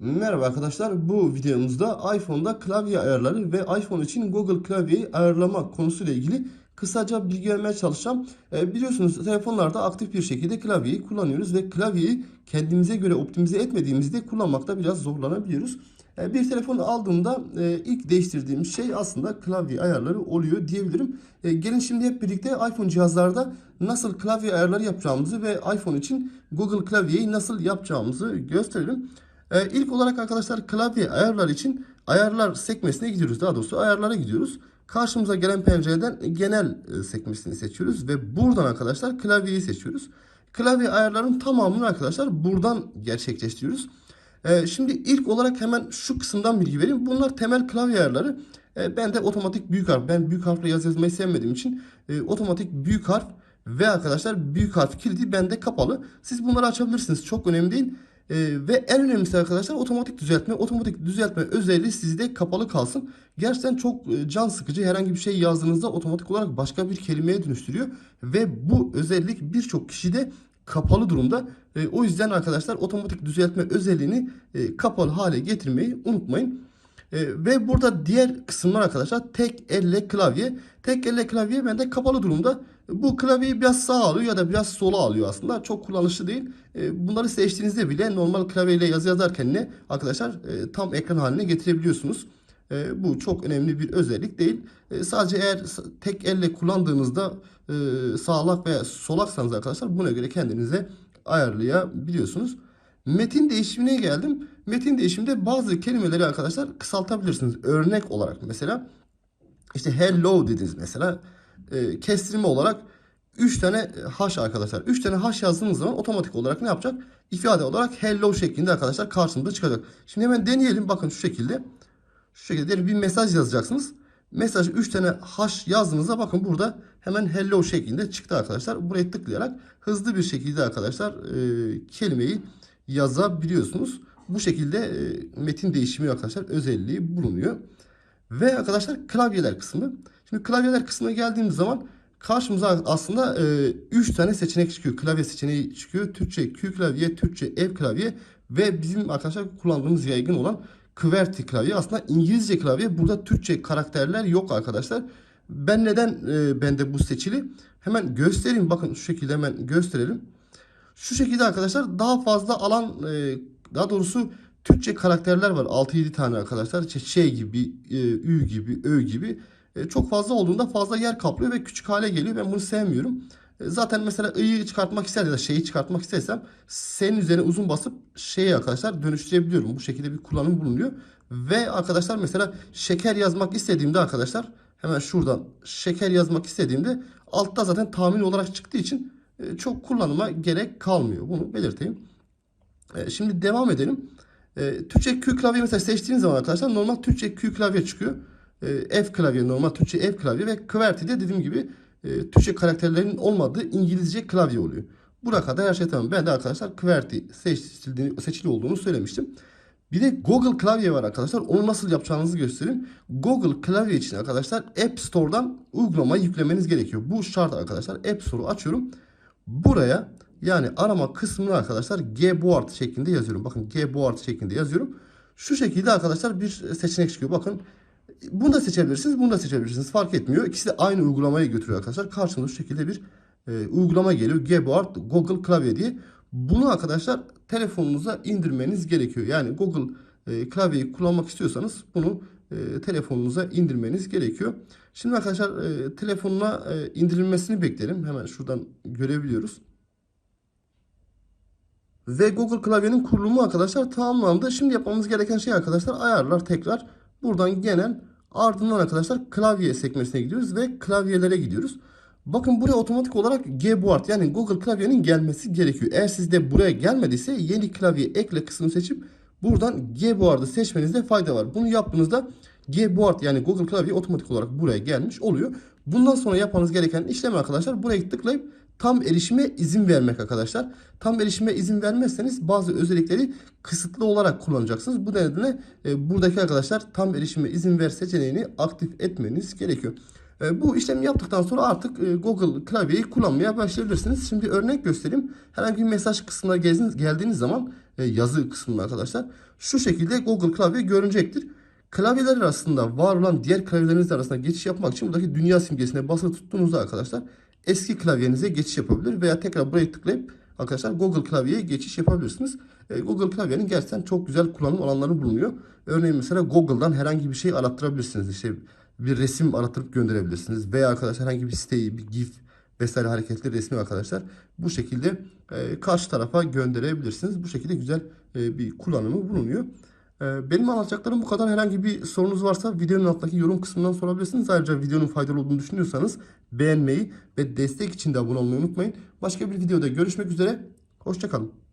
Merhaba arkadaşlar. Bu videomuzda iPhone'da klavye ayarları ve iPhone için Google klavyeyi ayarlama konusuyla ilgili kısaca bilgi vermeye çalışacağım. Ee, biliyorsunuz telefonlarda aktif bir şekilde klavyeyi kullanıyoruz ve klavyeyi kendimize göre optimize etmediğimizde kullanmakta biraz zorlanabiliyoruz. Ee, bir telefon aldığımda e, ilk değiştirdiğim şey aslında klavye ayarları oluyor diyebilirim. Ee, gelin şimdi hep birlikte iPhone cihazlarda nasıl klavye ayarları yapacağımızı ve iPhone için Google klavyeyi nasıl yapacağımızı gösterelim. Ee, ilk olarak arkadaşlar klavye ayarlar için ayarlar sekmesine gidiyoruz. Daha doğrusu ayarlara gidiyoruz. Karşımıza gelen pencereden genel e, sekmesini seçiyoruz ve buradan arkadaşlar klavyeyi seçiyoruz. Klavye ayarların tamamını arkadaşlar buradan gerçekleştiriyoruz. Ee, şimdi ilk olarak hemen şu kısımdan bilgi vereyim. Bunlar temel klavye ayarları. Ee, ben de otomatik büyük harf. Ben büyük harfle yaz yazmayı sevmediğim için e, otomatik büyük harf ve arkadaşlar büyük harf kilidi bende kapalı. Siz bunları açabilirsiniz. Çok önemli değil. Ee, ve en önemlisi arkadaşlar otomatik düzeltme. Otomatik düzeltme özelliği sizde kapalı kalsın. Gerçekten çok e, can sıkıcı. Herhangi bir şey yazdığınızda otomatik olarak başka bir kelimeye dönüştürüyor. Ve bu özellik birçok kişide kapalı durumda. E, o yüzden arkadaşlar otomatik düzeltme özelliğini e, kapalı hale getirmeyi unutmayın. E, ve burada diğer kısımlar arkadaşlar tek elle klavye. Tek elle klavye bende kapalı durumda. Bu klavyeyi biraz sağa alıyor ya da biraz sola alıyor aslında. Çok kullanışlı değil. E, bunları seçtiğinizde bile normal klavyeyle yazı yazarken ne arkadaşlar e, tam ekran haline getirebiliyorsunuz. E, bu çok önemli bir özellik değil. Sadece eğer tek elle kullandığınızda sağlak veya solaksanız arkadaşlar buna göre kendinize ayarlayabiliyorsunuz. Metin değişimine geldim. Metin değişiminde bazı kelimeleri arkadaşlar kısaltabilirsiniz. Örnek olarak mesela işte hello dediniz mesela. E, kestirme olarak 3 tane haş arkadaşlar. 3 tane haş yazdığınız zaman otomatik olarak ne yapacak? İfade olarak hello şeklinde arkadaşlar karşımıza çıkacak. Şimdi hemen deneyelim. Bakın şu şekilde. Şu şekilde bir mesaj yazacaksınız. Mesajı 3 tane haş yazdığınızda bakın burada hemen hello şeklinde çıktı arkadaşlar. Buraya tıklayarak hızlı bir şekilde arkadaşlar e, kelimeyi yazabiliyorsunuz. Bu şekilde e, metin değişimi arkadaşlar özelliği bulunuyor. Ve arkadaşlar klavyeler kısmı. Şimdi klavyeler kısmına geldiğimiz zaman karşımıza aslında 3 tane seçenek çıkıyor. Klavye seçeneği çıkıyor. Türkçe Q klavye, Türkçe ev klavye ve bizim arkadaşlar kullandığımız yaygın olan QWERTY klavye. Aslında İngilizce klavye. Burada Türkçe karakterler yok arkadaşlar. Ben neden e, bende bu seçili? Hemen göstereyim. Bakın şu şekilde hemen gösterelim. Şu şekilde arkadaşlar daha fazla alan e, daha doğrusu Türkçe karakterler var. 6-7 tane arkadaşlar. İşte şey gibi, e, ü gibi, ö gibi. E, çok fazla olduğunda fazla yer kaplıyor ve küçük hale geliyor. Ben bunu sevmiyorum. E, zaten mesela i'yi çıkartmak ister ya da şeyi çıkartmak istersem senin üzerine uzun basıp şeyi arkadaşlar dönüştürebiliyorum. Bu şekilde bir kullanım bulunuyor. Ve arkadaşlar mesela şeker yazmak istediğimde arkadaşlar hemen şuradan şeker yazmak istediğimde altta zaten tahmin olarak çıktığı için e, çok kullanıma gerek kalmıyor. Bunu belirteyim. E, Şimdi devam edelim. E, Türkçe Q klavye mesela seçtiğiniz zaman arkadaşlar normal Türkçe Q klavye çıkıyor. E, F klavye normal Türkçe F klavye ve QWERTY'de dediğim gibi e, Türkçe karakterlerin olmadığı İngilizce klavye oluyor. Buraya kadar her şey tamam. Ben de arkadaşlar QWERTY seçildiğini, seçili olduğunu söylemiştim. Bir de Google klavye var arkadaşlar. Onu nasıl yapacağınızı göstereyim. Google klavye için arkadaşlar App Store'dan uygulamayı yüklemeniz gerekiyor. Bu şart arkadaşlar. App Store'u açıyorum. Buraya yani arama kısmını arkadaşlar Gboard şeklinde yazıyorum. Bakın Gboard şeklinde yazıyorum. Şu şekilde arkadaşlar bir seçenek çıkıyor. Bakın bunu da seçebilirsiniz, bunu da seçebilirsiniz. Fark etmiyor. İkisi de aynı uygulamayı götürüyor arkadaşlar. Karşınıza şu şekilde bir e, uygulama geliyor. Gboard Google Klavye diye. Bunu arkadaşlar telefonunuza indirmeniz gerekiyor. Yani Google e, klavyeyi kullanmak istiyorsanız bunu e, telefonunuza indirmeniz gerekiyor. Şimdi arkadaşlar e, telefonuna e, indirilmesini beklerim. Hemen şuradan görebiliyoruz. Ve Google klavyenin kurulumu arkadaşlar tamamlandı. Şimdi yapmamız gereken şey arkadaşlar ayarlar tekrar. Buradan genel ardından arkadaşlar klavye sekmesine gidiyoruz ve klavyelere gidiyoruz. Bakın buraya otomatik olarak Gboard yani Google klavyenin gelmesi gerekiyor. Eğer sizde buraya gelmediyse yeni klavye ekle kısmını seçip buradan Gboard'ı seçmenizde fayda var. Bunu yaptığınızda Gboard yani Google klavye otomatik olarak buraya gelmiş oluyor. Bundan sonra yapmanız gereken işlem arkadaşlar buraya tıklayıp tam erişime izin vermek arkadaşlar. Tam erişime izin vermezseniz bazı özellikleri kısıtlı olarak kullanacaksınız. Bu nedenle e, buradaki arkadaşlar tam erişime izin ver seçeneğini aktif etmeniz gerekiyor. E, bu işlemi yaptıktan sonra artık e, Google klavyeyi kullanmaya başlayabilirsiniz. Şimdi örnek göstereyim. Herhangi bir mesaj kısmına gezdiniz, geldiğiniz zaman e, yazı kısmında arkadaşlar şu şekilde Google klavye görünecektir. Klavyeler arasında var olan diğer klavyeleriniz arasında geçiş yapmak için buradaki dünya simgesine basılı tuttuğunuzda arkadaşlar eski klavyenize geçiş yapabilir veya tekrar burayı tıklayıp arkadaşlar Google klavyeye geçiş yapabilirsiniz. E, Google klavyenin gerçekten çok güzel kullanım alanları bulunuyor. Örneğin mesela Google'dan herhangi bir şey arattırabilirsiniz. İşte bir resim arattırıp gönderebilirsiniz. Veya arkadaşlar herhangi bir siteyi, bir GIF vesaire hareketli resmi arkadaşlar bu şekilde e, karşı tarafa gönderebilirsiniz. Bu şekilde güzel e, bir kullanımı bulunuyor. E, benim anlatacaklarım bu kadar. Herhangi bir sorunuz varsa videonun alttaki yorum kısmından sorabilirsiniz. Ayrıca videonun faydalı olduğunu düşünüyorsanız beğenmeyi ve destek için de abone olmayı unutmayın. Başka bir videoda görüşmek üzere. Hoşçakalın.